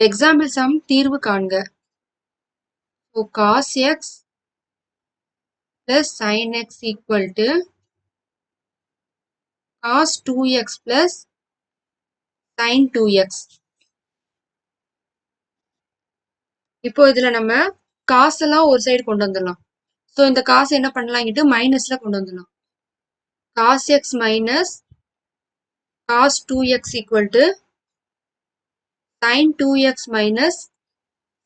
Example sum தீர்வு காண்க. So cos x plus sin x equal to cos two x plus sin two x இப்போ இதுல நம்ம காசெல்லாம் ஒரு சைடு கொண்டு வந்துடலாம். ஸோ இந்த காசு என்ன பண்ணலாங்கிட்டு மைனஸ்ல கொண்டு வந்துடலாம். Cos x minus cos two x equal to sin two x minus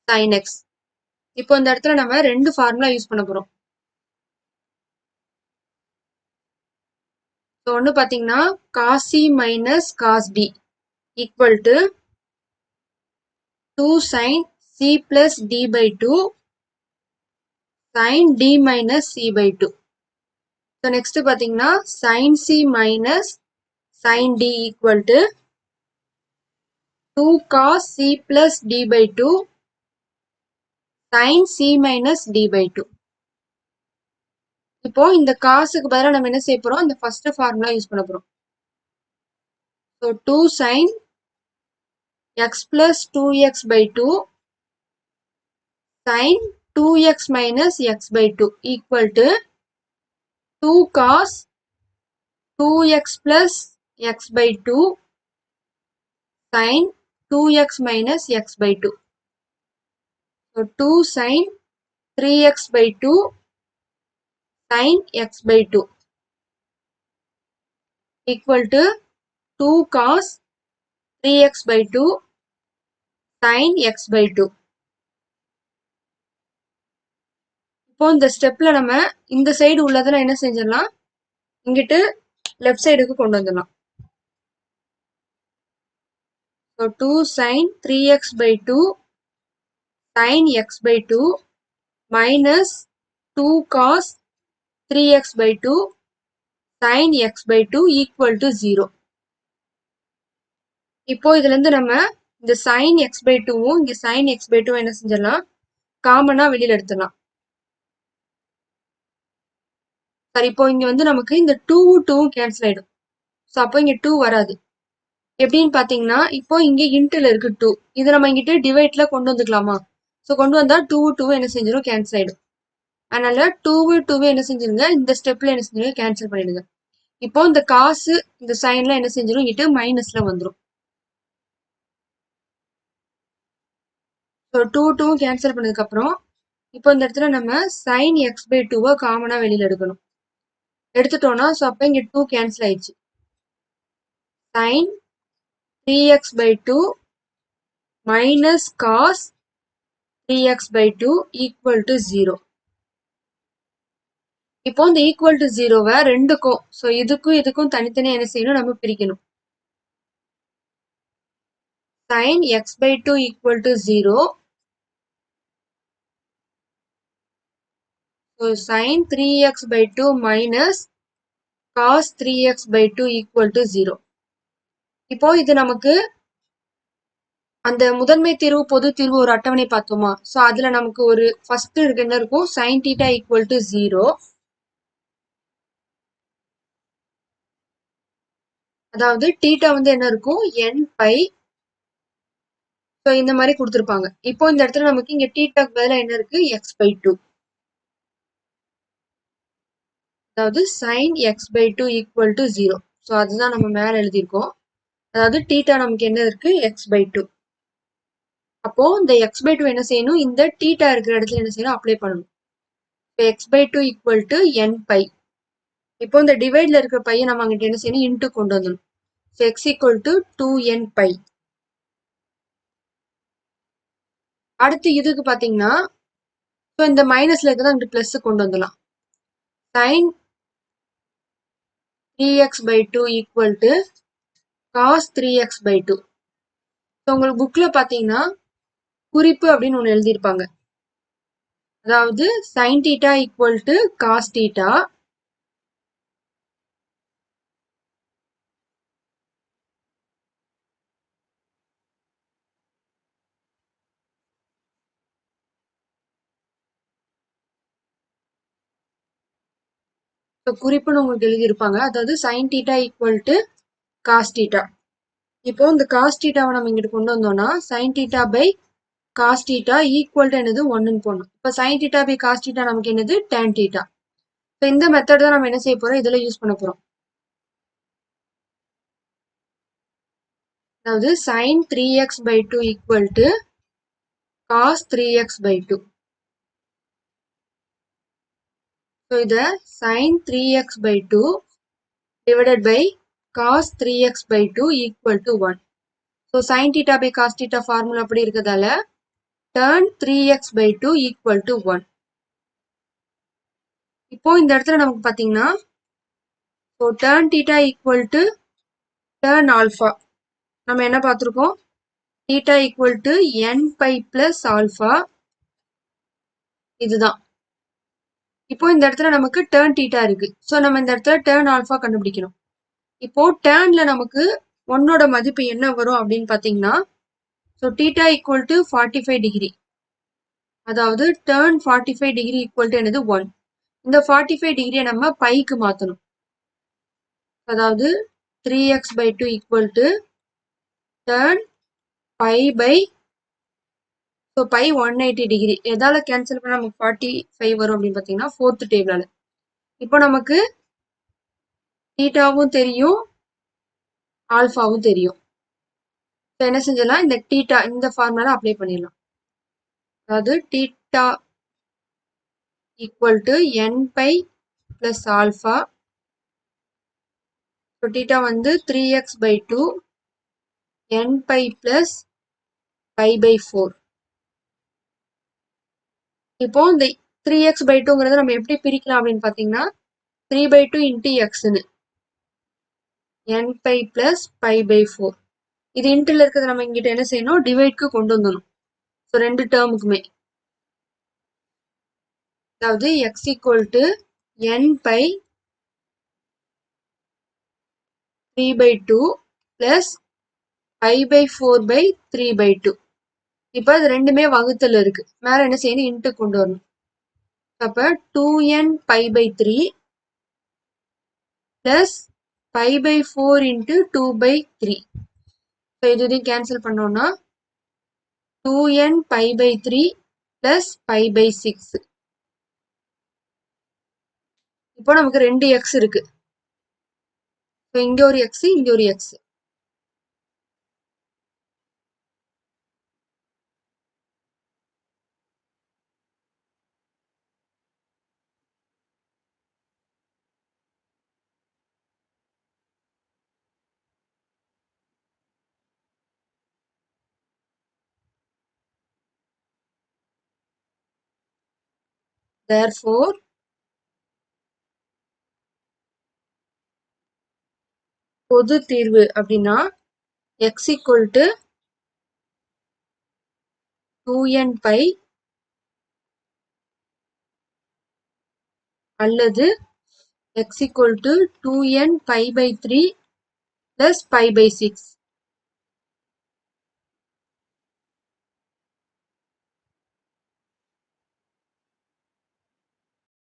sin x இப்போ இந்த இடத்துல நம்ம ரெண்டு ஃபார்முலா யூஸ் பண்ண போறோம். ஸோ ஒன்று பார்த்தீங்கன்னா cos C minus cos B equal to two sin C plus D by two sin D minus C by two so next பார்த்தீங்கன்னா sin C minus sin D equal to two cos C plus D by two sin C minus D by two இப்போ இந்த காசுக்கு பதிலாக நம்ம என்ன செய்ய போறோம்? இந்த ஃபர்ஸ்ட் ஃபார்முலா யூஸ் பண்ண போறோம். So two sin x plus two x by two sin two x minus x by two equal to two cos two x plus x by two sin two x minus x by two so two sin three x by two sin x by 2 equal to 2 cos 3x by 2 sin x by 2 இப்போ இந்த ஸ்டெப்ல நம்ம இந்த side உள்ளதெல்லாம் என்ன செஞ்சிடலாம்? இங்கிட்டு left சைடுக்கு கொண்டு வந்துடலாம். So two sin three x by two sin x by two minus two cos 3x by 2 sin x by 2 equal to 0. இப்போ இதுலேருந்து நம்ம இந்த sin x by 2வும் இங்க sin x by 2 என்ன செஞ்சிடலாம்? காமனாக வெளியில் எடுத்துடலாம். சரி இப்போ இங்கே வந்து நமக்கு இந்த டூ டூவும் கேன்சல் ஆகிடும் ஸோ அப்போ இங்கே டூ வராது. எப்படின்னு பாத்தீங்கன்னா இப்போ இங்க இன்ட்ல இருக்கு டூ இதை நம்ம இங்கிட்டு டிவைட்ல கொண்டு வந்துக்கலாமா? ஸோ கொண்டு வந்தா டூ டூ என்ன செஞ்சிடும் கேன்சல் ஆயிடும். அதனால டூவு டூவே என்ன செஞ்சிருங்க? இந்த ஸ்டெப்ல என்ன செஞ்சிருங்க? கேன்சல் பண்ணிடுங்க. இப்போ இந்த காசு இந்த சைன்ல என்ன செஞ்சிடும் இங்கிட்டு மைனஸ்ல வந்துடும் ஸோ டூ டூ கேன்சல் பண்ணதுக்கு அப்புறம் இப்போ இந்த இடத்துல நம்ம சைன் எக்ஸ் பை டூவை காமனா வெளியில எடுக்கணும். எடுத்துட்டோம்னா ஸோ அப்போ இங்க டூ கேன்சல் ஆயிடுச்சு. Sin three x by two minus cos three x by two equal to இப்போ இந்த ஈக்குவல் டு ஜீரோவை ரெண்டுக்கும் ஸோ இதுக்கும் இதுக்கும் தனித்தனியாக என்ன செய்யணும்? நம்ம பிரிக்கணும். Sin x by two equal to zero So sin three x by minus minus cos three x by two equal to இப்போ இது நமக்கு அந்த முதன்மை தீர்வு பொது தீர்வு ஒரு அட்டவணை பார்த்தோமா? ஸோ அதுல நமக்கு ஒரு ஃபர்ஸ்ட் இருக்கு. என்ன இருக்கும்? Sine theta equal to zero அதாவது டீட்டா வந்து என்ன இருக்கும்? என் பை ஸோ இந்த மாதிரி கொடுத்துருப்பாங்க. இப்போ இந்த இடத்துல நமக்கு இங்க டீட்டாக்கு பதிலாக என்ன இருக்கு? எக்ஸ் பை டூ அதாவது sine x by two equal to zero so அதுதான் நம்ம மேலே எழுதியிருக்கோம். அதாவது டீட்டா நமக்கு என்ன இருக்கு? எக்ஸ் பை டூ அப்போ இந்த எக்ஸ் பை டூ என்ன செய்யணும்? இந்த டீட்டா இருக்கிற இடத்துல என்ன செய்யணும்? அப்ளை பண்ணணும். இப்போ x by two equal to n pi இப்போ இந்த டிவைட்ல இருக்கிற பையன் நம்ம அங்கிட்ட என்ன செய்யணும்? இன்ட்டு கொண்டு வந்துடணும். So x equal to two n pi அடுத்து இதுக்கு பார்த்தீங்கன்னா ஸோ இந்த மைனஸ்ல இருக்கிறத அங்கிட்டு ப்ளஸ் கொண்டு வந்துடலாம். Sine three x by two equal to cos three x by two so உங்களுக்கு புக்கில் பார்த்தீங்கன்னா குறிப்பு அப்படின்னு ஒன்று எழுதியிருப்பாங்க. அதாவது sine theta equal to cos theta குறிப்புன்னு உங்களுக்கு எழுதியிருப்பாங்க. அதாவது sine theta equal to cos theta இப்போ இந்த காஸ்டீட்டாவை நம்ம இங்கிட்டு கொண்டு வந்தோம்னா sine theta by cos theta equal to என்னது ஒன்னுன்னு போடணும். இப்போ சைன் டீட்டா பை காஸ்டீட்டா நமக்கு என்னது? டேன் டீட்டா இப்போ இந்த மெத்தட் தான் நம்ம என்ன செய்ய போறோம்? இதுல யூஸ் பண்ண போறோம். அதாவது sine three x by two equal to cos three x by two so இதை sine three x by two divided by cos three x by two equal to one so sine theta by cos theta formula அப்படி இருக்கிறதால tan three x by two equal to one இப்போ இந்த இடத்துல நமக்கு பார்த்தீங்கன்னா so tan theta equal to tan alpha நம்ம என்ன பார்த்துருக்கோம் theta equal to n pi plus alpha இதுதான். இப்போ இந்த இடத்துல நமக்கு டேர்ன் டீட்டா இருக்கு. ஸோ நம்ம இந்த இடத்துல டேர்ன் ஆல்ஃபா கண்டுபிடிக்கணும். இப்போ டேன்ல நமக்கு ஒன்னோட மதிப்பு என்ன வரும் அப்படின்னு பார்த்தீங்கன்னா so theta equal to forty five degree அதாவது tan forty five degree equal to என்னது ஒன் இந்த ஃபார்ட்டி ஃபைவ் டிகிரியை நம்ம பைக்கு மாற்றணும் அதாவது three x by two equal to tan pi by so pi one eighty degree எதால் கேன்சல் பண்ணால் நமக்கு ஃபார்ட்டி ஃபைவ் வரும் அப்படின்னு பார்த்தீங்கன்னா ஃபோர்த்து டேபிளால் இப்போ நமக்கு டீட்டாவும் தெரியும் ஆல்ஃபாவும் தெரியும். ஸோ என்ன செஞ்சிடலாம் இந்த டீட்டா இந்த ஃபார்முலா அப்ளை பண்ணிடலாம். அதாவது theta equal to n pi plus alpha. So theta வந்து three x by two n pi plus pi by four இப்போ இந்த த்ரீ எக்ஸ் பை டூங்கிறத நம்ம எப்படி பிரிக்கலாம் அப்படின்னு பார்த்தீங்கன்னா த்ரீ பை டூ இன்ட்டு எக்ஸ்னு n pi plus pi by four இது இன்ட்டில் இருக்கிறத நம்ம இங்கிட்ட என்ன செய்யணும்? டிவைட்க்கு கொண்டு வந்துடணும். ஸோ ரெண்டு டேர்முக்குமே அதாவது x equal to n pi three by two plus pi by four by three by two இப்போ அது ரெண்டுமே வகுத்தல் இருக்கு. மேலே என்ன செய்யணும்? இன்ட்டு கொண்டு வரணும். அப்போ two n pi by three plus pi by four into two by three so இது இதையும் கேன்சல் பண்ணோம்னா two n pi by three plus pi by six இப்போ நமக்கு ரெண்டு எக்ஸ் இருக்கு. ஸோ இங்கே ஒரு எக்ஸ் இங்கே ஒரு எக்ஸ் therefore பொது தீர்வு அப்படின்னா x equal to two n pi அல்லது x equal to two n pi by three plus pi by six